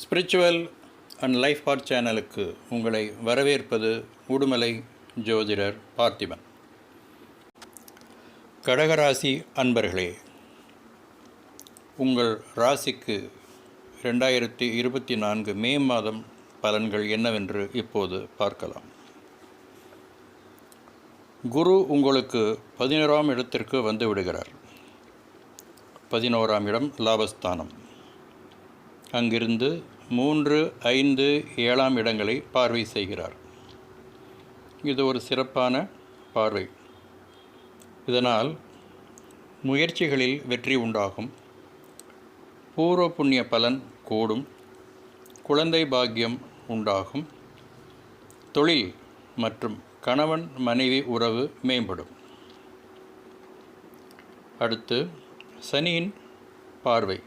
Spiritual and life part சேனலுக்கு உங்களை வரவேற்பது உடுமலை ஜோதிடர் பார்த்திபன். கடகராசி அன்பர்களே உங்கள் ராசிக்கு ரெண்டாயிரத்தி இருபத்தி நான்கு மே மாதம் பலன்கள் என்னவென்று இப்போது பார்க்கலாம். குரு உங்களுக்கு பதினோராம் இடத்திற்கு வந்து விடுகிறார். பதினோராம் இடம் லாபஸ்தானம். அங்கிருந்து மூன்று ஐந்து ஏழாம் இடங்களை பார்வை செய்கிறார். இது ஒரு சிறப்பான பார்வை. இதனால் முயற்சிகளில் வெற்றி உண்டாகும். பூர்வ புண்ணிய பலன் கூடும். குழந்தை பாக்கியம் உண்டாகும். தொழில் மற்றும் கணவன் மனைவி உறவு மேம்படும். அடுத்து சனியின் பார்வை.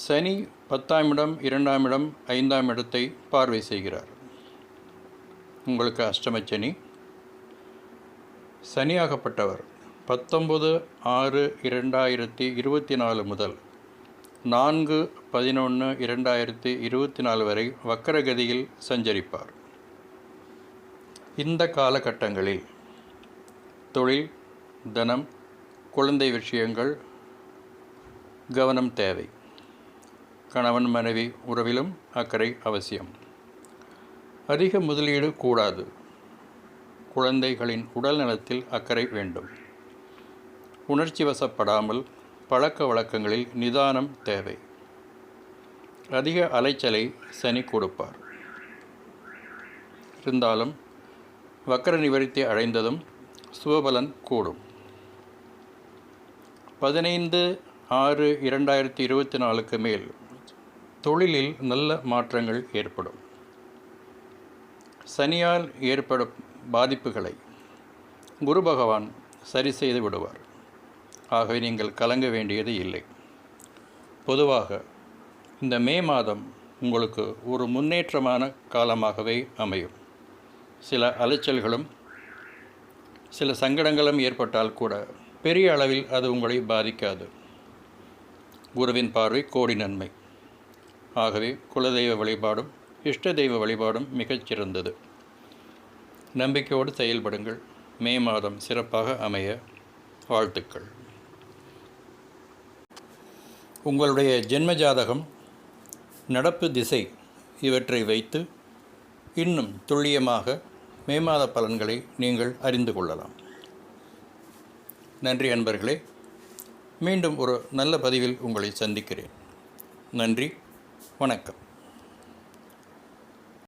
சனி பத்தாம் இடம் இரண்டாம் இடம் ஐந்தாம் இடத்தை பார்வை செய்கிறார். உங்களுக்கு அஷ்டமச்சனி சனியாகப்பட்டவர் பத்தொம்பது ஆறு இரண்டாயிரத்தி இருபத்தி நாலு முதல் நான்கு பதினொன்று இரண்டாயிரத்தி இருபத்தி நாலு வரை வக்கரகதியில் சஞ்சரிப்பார். இந்த காலகட்டங்களில் தொழில் தனம் குழந்தை விஷயங்கள் கவனம் தேவை. கணவன் மனைவி உறவிலும் அக்கறை அவசியம். அதிக முதலீடு கூடாது. குழந்தைகளின் உடல் நலத்தில் அக்கறை வேண்டும். உணர்ச்சி வசப்படாமல் பழக்க வழக்கங்களில் நிதானம் தேவை. அதிக அலைச்சலை சனி கொடுப்பார். இருந்தாலும் வக்கர நிவர்த்தி அடைந்ததும் சுவபலன் கூடும். பதினைந்து ஆறு இரண்டாயிரத்தி இருபத்தி நாலுக்கு மேல் தொழிலில் நல்ல மாற்றங்கள் ஏற்படும். சனியால் ஏற்படும் பாதிப்புகளை குரு பகவான் சரி செய்து விடுவார். ஆகவே நீங்கள் கலங்க வேண்டியது இல்லை. பொதுவாக இந்த மே மாதம் உங்களுக்கு ஒரு முன்னேற்றமான காலமாகவே அமையும். சில அலைச்சல்களும் சில சங்கடங்களும் ஏற்பட்டால் கூட பெரிய அளவில் அது உங்களை பாதிக்காது. குருவின் பார்வை கோடி நன்மை. ஆகவே குலதெய்வ வழிபாடும் இஷ்ட தெய்வ வழிபாடும் மிகச்சிறந்தது நம்பிக்கையோடு செயல்படுங்கள். மே மாதம் சிறப்பாக அமைய வாழ்த்துக்கள். உங்களுடைய ஜென்ம ஜாதகம் நடப்பு திசை இவற்றை வைத்து இன்னும் துல்லியமாக மே மாத பலன்களை நீங்கள் அறிந்து கொள்ளலாம். நன்றி அன்பர்களே. மீண்டும் ஒரு நல்ல பதிவில் உங்களை சந்திக்கிறேன். நன்றி. வணக்கம்.